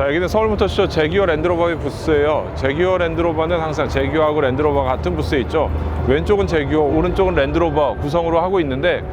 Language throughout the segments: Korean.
자 여기는 서울모터 쇼 제기어 랜드로버의 부스예요. 제기어 랜드로버는 항상 제기어하고 랜드로버가 같은 부스에 있죠. 왼쪽은 제기어 오른쪽은 랜드로버 구성으로 하고 있는데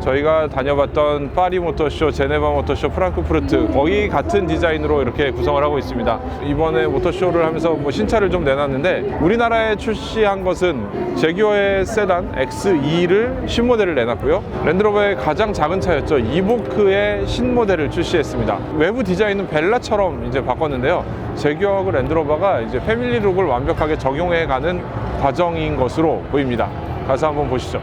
저희가 다녀봤던 파리 모터쇼, 제네바 모터쇼, 프랑크푸르트 거의 같은 디자인으로 이렇게 구성을 하고 있습니다. 이번에 모터쇼를 하면서 뭐 신차를 좀 내놨는데 우리나라에 출시한 것은 제기어의 세단 X2를 신모델을 내놨고요. 랜드로버의 가장 작은 차였죠. 이보크의 신모델을 출시했습니다. 외부 디자인은 벨라처럼 이제 바꿨는데요. 제기어하고 랜드로버가 이제 패밀리룩을 완벽하게 적용해가는 과정인 것으로 보입니다. 가서 한번 보시죠.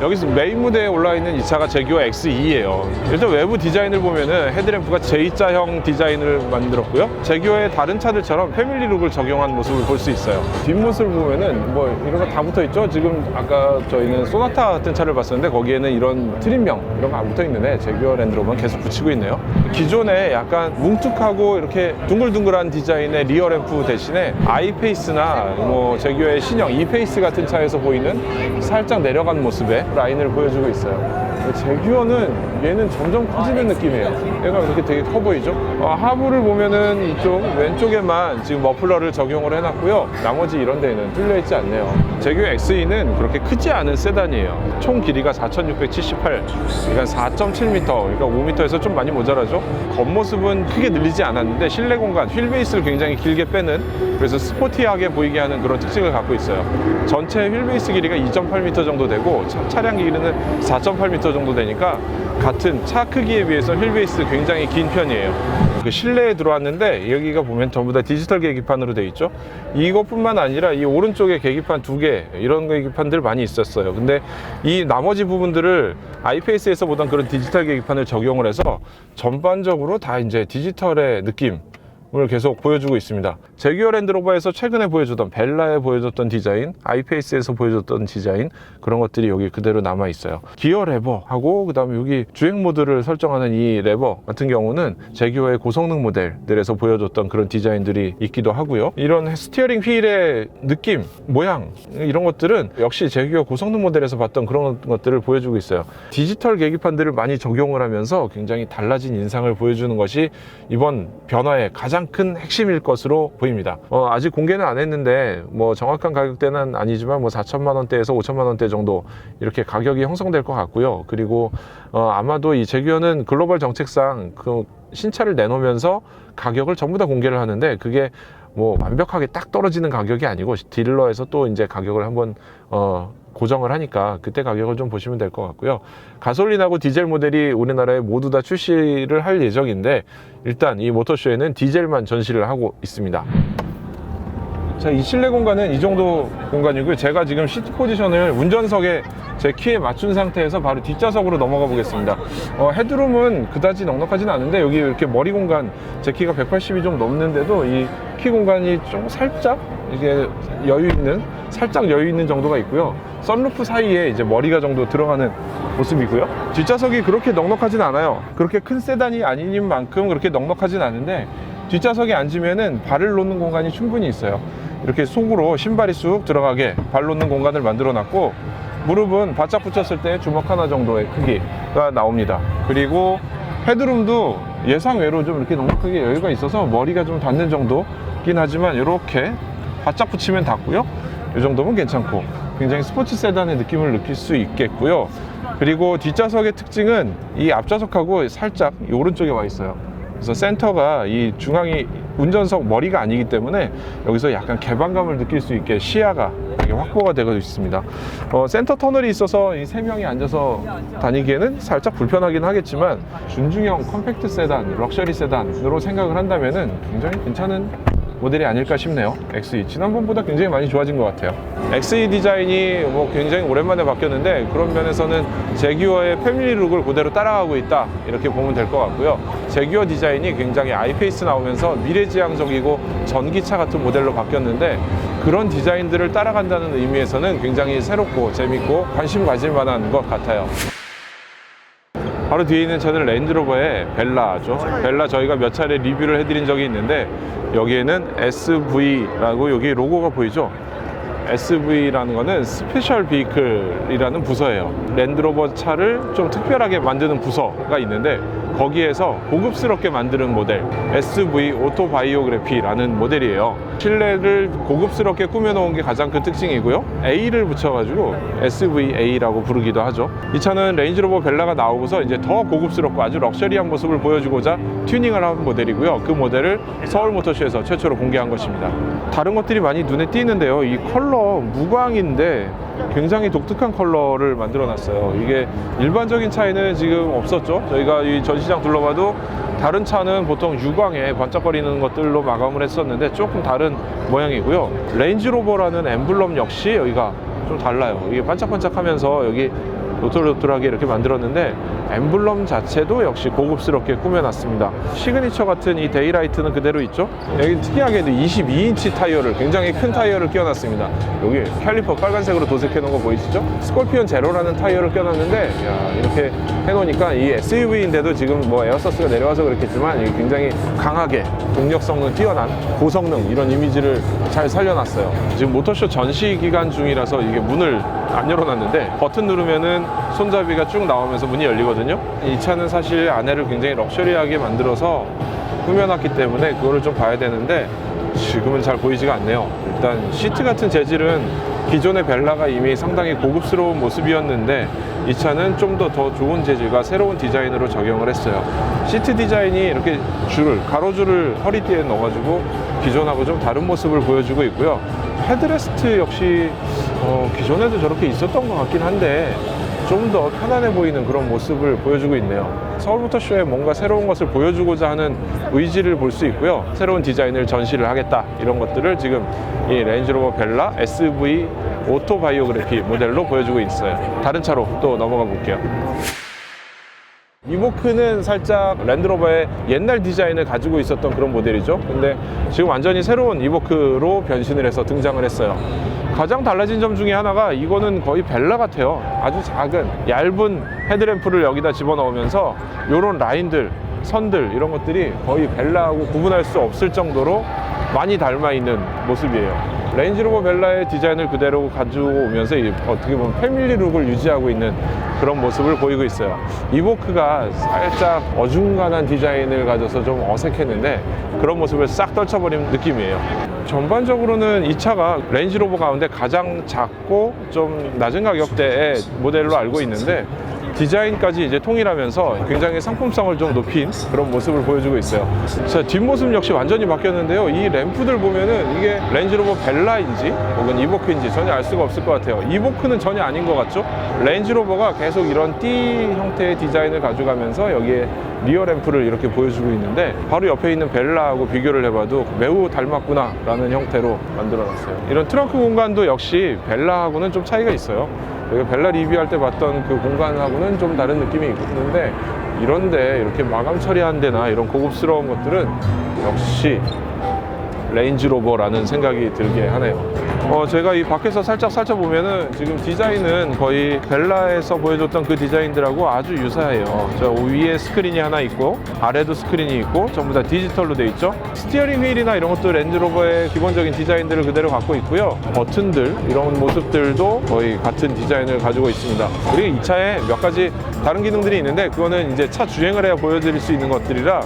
여기서 메인 무대에 올라 있는 이 차가 제기어 X2예요. 일단 외부 디자인을 보면은 헤드램프가 J자형 디자인을 만들었고요. 제기어의 다른 차들처럼 패밀리 룩을 적용한 모습을 볼 수 있어요. 뒷모습을 보면은 뭐 이런 거 다 붙어 있죠. 지금 아까 저희는 소나타 같은 차를 봤었는데 거기에는 이런 트림명 이런 거 안 붙어 있는데 제기어 랜드로만 계속 붙이고 있네요. 기존에 약간 뭉툭하고 이렇게 둥글둥글한 디자인의 리어 램프 대신에 아이페이스나 뭐 제기어의 신형 이페이스 같은 차에서 보이는 살짝 내려간 모습의 라인을 보여주고 있어요. 제규어는 얘는 점점 커지는 느낌이에요. 얘가 이렇게 되게 커 보이죠? 어, 하부를 보면은 이쪽 왼쪽에만 지금 머플러를 적용을 해놨고요. 나머지 이런 데는 뚫려 있지 않네요. 제규어 XE는 그렇게 크지 않은 세단이에요. 총 길이가 4,678, 그러니까 4.7m, 그러니까 5m에서 좀 많이 모자라죠. 겉모습은 크게 늘리지 않았는데 실내 공간, 휠 베이스를 굉장히 길게 빼는 그래서 스포티하게 보이게 하는 그런 특징을 갖고 있어요. 전체 휠 베이스 길이가 2.8m 정도 되고 차, 차량 길이는 4.8m 정도 되니까 같은 차 크기에 비해서 휠 베이스 굉장히 긴 편이에요. 그 실내에 들어왔는데 여기가 보면 전부 다 디지털 계기판으로 돼 있죠. 이것뿐만 아니라 이 오른쪽에 계기판 두 개 이런 계기판들 많이 있었어요. 근데 이 나머지 부분들을 아이페이스에서 보던 그런 디지털 계기판을 적용을 해서 전반적으로 다 이제 디지털의 느낌 을 계속 보여주고 있습니다. 제기어 랜드로버에서 최근에 보여줬던 벨라에 보여줬던 디자인, 아이페이스에서 보여줬던 디자인 그런 것들이 여기 그대로 남아 있어요. 기어 레버하고 그 다음에 여기 주행 모드를 설정하는 이 레버 같은 경우는 제기어의 고성능 모델들에서 보여줬던 그런 디자인들이 있기도 하고요. 이런 스티어링 휠의 느낌, 모양 이런 것들은 역시 제기어 고성능 모델에서 봤던 그런 것들을 보여주고 있어요. 디지털 계기판들을 많이 적용을 하면서 굉장히 달라진 인상을 보여주는 것이 이번 변화의 가장 큰 핵심일 것으로 보입니다. 어, 아직 공개는 안 했는데 뭐 정확한 가격대는 아니지만 뭐 4천만 원대에서 5천만 원대 정도 이렇게 가격이 형성될 것 같고요. 그리고 어, 아마도 이 제규어는 글로벌 정책상 그 신차를 내놓으면서 가격을 전부 다 공개를 하는데 그게 뭐 완벽하게 딱 떨어지는 가격이 아니고 딜러에서 또 이제 가격을 한번 어 고정을 하니까 그때 가격을 좀 보시면 될 것 같고요. 가솔린하고 디젤 모델이 우리나라에 모두 다 출시를 할 예정인데 일단 이 모터쇼에는 디젤만 전시를 하고 있습니다. 자, 이 실내 공간은 이 정도 공간이고요. 제가 지금 시트 포지션을 운전석에 제 키에 맞춘 상태에서 바로 뒷좌석으로 넘어가 보겠습니다. 어, 헤드룸은 그다지 넉넉하진 않은데 여기 이렇게 머리 공간 제 키가 180이 좀 넘는데도 이 키 공간이 좀 살짝 이게 여유 있는 살짝 여유 있는 정도가 있고요. 썬루프 사이에 이제 머리가 정도 들어가는 모습이고요. 뒷좌석이 그렇게 넉넉하진 않아요. 그렇게 큰 세단이 아닌 만큼 그렇게 넉넉하진 않은데 뒷좌석에 앉으면은 발을 놓는 공간이 충분히 있어요. 이렇게 속으로 신발이 쑥 들어가게 발 놓는 공간을 만들어 놨고 무릎은 바짝 붙였을 때 주먹 하나 정도의 크기가 나옵니다. 그리고 헤드룸도 예상외로 좀 이렇게 넉넉하게 여유가 있어서 머리가 좀 닿는 정도긴 하지만 이렇게 바짝 붙이면 닿고요. 이 정도면 괜찮고 굉장히 스포츠 세단의 느낌을 느낄 수 있겠고요. 그리고 뒷좌석의 특징은 이 앞좌석하고 살짝 이 오른쪽에 와 있어요. 그래서 센터가 이 중앙이 운전석 머리가 아니기 때문에 여기서 약간 개방감을 느낄 수 있게 시야가 확보가 되고 있습니다. 어, 센터 터널이 있어서 이 세 명이 앉아서 다니기에는 살짝 불편하긴 하겠지만 준중형 컴팩트 세단, 럭셔리 세단으로 생각을 한다면은 굉장히 괜찮은 모델이 아닐까 싶네요. XE 지난번보다 굉장히 많이 좋아진 것 같아요. XE 디자인이 뭐 굉장히 오랜만에 바뀌었는데 그런 면에서는 제규어의 패밀리 룩을 그대로 따라가고 있다 이렇게 보면 될 것 같고요. 제규어 디자인이 굉장히 아이페이스 나오면서 미래지향적이고 전기차 같은 모델로 바뀌었는데 그런 디자인들을 따라간다는 의미에서는 굉장히 새롭고 재밌고 관심 가질 만한 것 같아요. 바로 뒤에 있는 차는 랜드로버의 벨라죠. 벨라 저희가 몇 차례 리뷰를 해드린 적이 있는데 여기에는 SV라고 여기 로고가 보이죠. SV라는 거는 스페셜 비클이라는 부서예요. 랜드로버 차를 좀 특별하게 만드는 부서가 있는데 거기에서 고급스럽게 만드는 모델 SV 오토바이오그래피라는 모델이에요. 실내를 고급스럽게 꾸며놓은 게 가장 큰 특징이고요. A를 붙여가지고 SVA라고 부르기도 하죠. 이 차는 레인지로버 벨라가 나오고서 이제 더 고급스럽고 아주 럭셔리한 모습을 보여주고자 튜닝을 한 모델이고요. 그 모델을 서울 모터쇼에서 최초로 공개한 것입니다. 다른 것들이 많이 눈에 띄는데요. 이 컬러 무광인데 굉장히 독특한 컬러를 만들어 놨어요. 이게 일반적인 차에는 지금 없었죠. 저희가 이 전시장 둘러봐도 다른 차는 보통 유광에 반짝거리는 것들로 마감을 했었는데 조금 다른 모양이고요. 레인지로버라는 엠블럼 역시 여기가 좀 달라요. 이게 반짝반짝 하면서 여기 노돌노돌하게 이렇게 만들었는데 엠블럼 자체도 역시 고급스럽게 꾸며놨습니다. 시그니처 같은 이 데이라이트는 그대로 있죠. 여기 특이하게도 22인치 타이어를 굉장히 큰 타이어를 끼워놨습니다. 여기 캘리퍼 빨간색으로 도색해 놓은 거 보이시죠? 스콜피언 제로라는 타이어를 껴놨는데 야, 이렇게 해놓으니까 이 SUV인데도 지금 뭐 에어서스가 내려와서 그렇겠지만 굉장히 강하게 동력 성능 뛰어난 고성능 이런 이미지를 잘 살려놨어요. 지금 모터쇼 전시 기간 중이라서 이게 문을 안 열어놨는데 버튼 누르면은 손잡이가 쭉 나오면서 문이 열리거든요. 이 차는 사실 안에를 굉장히 럭셔리하게 만들어서 꾸며놨기 때문에 그거를 좀 봐야 되는데 지금은 잘 보이지가 않네요. 일단 시트 같은 재질은 기존의 벨라가 이미 상당히 고급스러운 모습이었는데 이 차는 좀 더 더 좋은 재질과 새로운 디자인으로 적용을 했어요. 시트 디자인이 이렇게 줄을 가로줄을 허리띠에 넣어가지고 기존하고 좀 다른 모습을 보여주고 있고요. 헤드레스트 역시 어, 기존에도 저렇게 있었던 것 같긴 한데 좀 더 편안해 보이는 그런 모습을 보여주고 있네요. 서울모터쇼에 뭔가 새로운 것을 보여주고자 하는 의지를 볼 수 있고요. 새로운 디자인을 전시를 하겠다 이런 것들을 지금 이 레인지로버 벨라 SV 오토바이오그래피 모델로 보여주고 있어요. 다른 차로 또 넘어가 볼게요. 이보크는 살짝 랜드로버의 옛날 디자인을 가지고 있었던 그런 모델이죠. 근데 지금 완전히 새로운 이보크로 변신을 해서 등장을 했어요. 가장 달라진 점 중에 하나가 이거는 거의 벨라 같아요. 아주 작은 얇은 헤드램프를 여기다 집어넣으면서 이런 라인들, 선들 이런 것들이 거의 벨라하고 구분할 수 없을 정도로 많이 닮아 있는 모습이에요. 레인지로버 벨라의 디자인을 그대로 가지고 오면서 이 어떻게 보면 패밀리 룩을 유지하고 있는 그런 모습을 보이고 있어요. 이보크가 살짝 어중간한 디자인을 가져서 좀 어색했는데 그런 모습을 싹 떨쳐버린 느낌이에요. 전반적으로는 이 차가 레인지로버 가운데 가장 작고 좀 낮은 가격대의 모델로 알고 있는데 디자인까지 이제 통일하면서 굉장히 상품성을 좀 높인 그런 모습을 보여주고 있어요. 자, 뒷모습 역시 완전히 바뀌었는데요. 이 램프들 보면은 이게 렌즈로버 벨라인지 혹은 이보크인지 전혀 알 수가 없을 것 같아요. 이보크는 전혀 아닌 것 같죠? 렌즈로버가 계속 이런 띠 형태의 디자인을 가져가면서 여기에 리어 램프를 이렇게 보여주고 있는데 바로 옆에 있는 벨라하고 비교를 해봐도 매우 닮았구나 라는 형태로 만들어놨어요. 이런 트렁크 공간도 역시 벨라하고는 좀 차이가 있어요. 벨라 리뷰할 때 봤던 그 공간하고는 좀 다른 느낌이 있는데 이런데 이렇게 마감 처리한 데나 이런 고급스러운 것들은 역시 레인지로버라는 생각이 들게 하네요. 어, 제가 이 밖에서 살짝 살펴보면은 지금 디자인은 거의 벨라에서 보여줬던 그 디자인들하고 아주 유사해요. 저 위에 스크린이 하나 있고 아래도 스크린이 있고 전부 다 디지털로 돼 있죠. 스티어링 휠이나 이런 것도 렌즈로버의 기본적인 디자인들을 그대로 갖고 있고요. 버튼들 이런 모습들도 거의 같은 디자인을 가지고 있습니다. 그리고 이 차에 몇 가지 다른 기능들이 있는데 그거는 이제 차 주행을 해야 보여드릴 수 있는 것들이라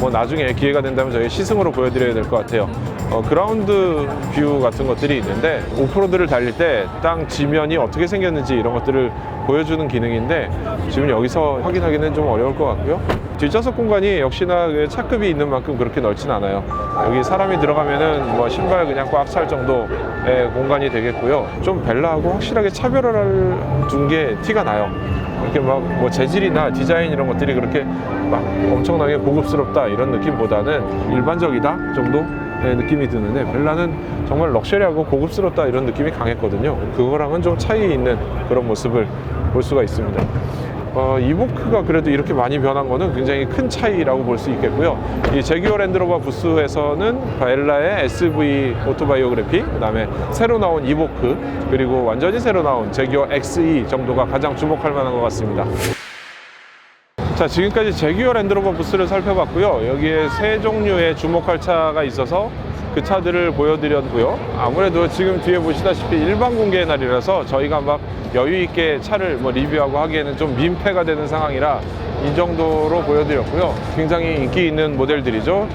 뭐 나중에 기회가 된다면 저희 시승으로 보여드려야 될 것 같아요. 어, 그라운드 뷰 같은 것들이 있는데 오프로드를 달릴 때 땅 지면이 어떻게 생겼는지 이런 것들을 보여주는 기능인데 지금 여기서 확인하기는 좀 어려울 것 같고요. 뒷좌석 공간이 역시나 그 차급이 있는 만큼 그렇게 넓진 않아요. 여기 사람이 들어가면은 뭐 신발 그냥 꽉 찰 정도의 공간이 되겠고요. 좀 벨라하고 확실하게 차별화를 둔 게 티가 나요. 이렇게 막 뭐 재질이나 디자인 이런 것들이 그렇게 막 엄청나게 고급스럽다 이런 느낌보다는 일반적이다 정도 의 느낌이 드는데 벨라는 정말 럭셔리하고 고급스럽다 이런 느낌이 강했거든요. 그거랑은 좀 차이 있는 그런 모습을 볼 수가 있습니다. 어, 이보크가 그래도 이렇게 많이 변한 거는 굉장히 큰 차이라고 볼 수 있겠고요. 이 제규어 랜드로버 부스에서는 벨라의 SV 오토바이오그래피, 그 다음에 새로 나온 이보크, 그리고 완전히 새로 나온 제규어 XE 정도가 가장 주목할 만한 것 같습니다. 자, 지금까지 제규어 랜드로버 부스를 살펴봤고요. 여기에 세 종류의 주목할 차가 있어서 그 차들을 보여드렸고요. 아무래도 지금 뒤에 보시다시피 일반 공개의 날이라서 저희가 막 여유 있게 차를 뭐 리뷰하고 하기에는 좀 민폐가 되는 상황이라 이 정도로 보여드렸고요. 굉장히 인기 있는 모델들이죠.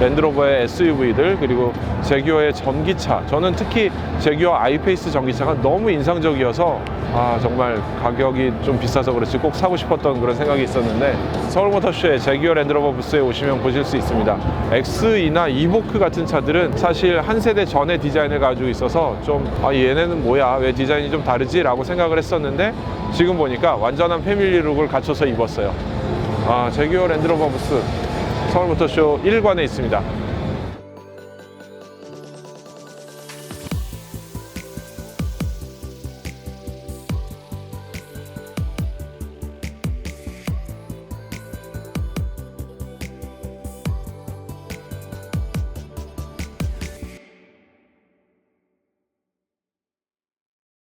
랜드로버의 SUV들 그리고 제규어의 전기차. 저는 특히 제규어 아이페이스 전기차가 너무 인상적이어서 아 정말 가격이 좀 비싸서 그렇지 꼭 사고 싶었던 그런 생각이 있었는데 서울모터쇼의 제규어 랜드로버 부스에 오시면 보실 수 있습니다. X2나 이보크 같은 차들 은 사실 한 세대 전의 디자인을 가지고 있어서 좀 아, 얘네는 뭐야 왜 디자인이 좀 다르지 라고 생각을 했었는데 지금 보니까 완전한 패밀리룩을 갖춰서 입었어요. 아, 제규어 랜드로버 부스 서울 모터쇼 1관에 있습니다.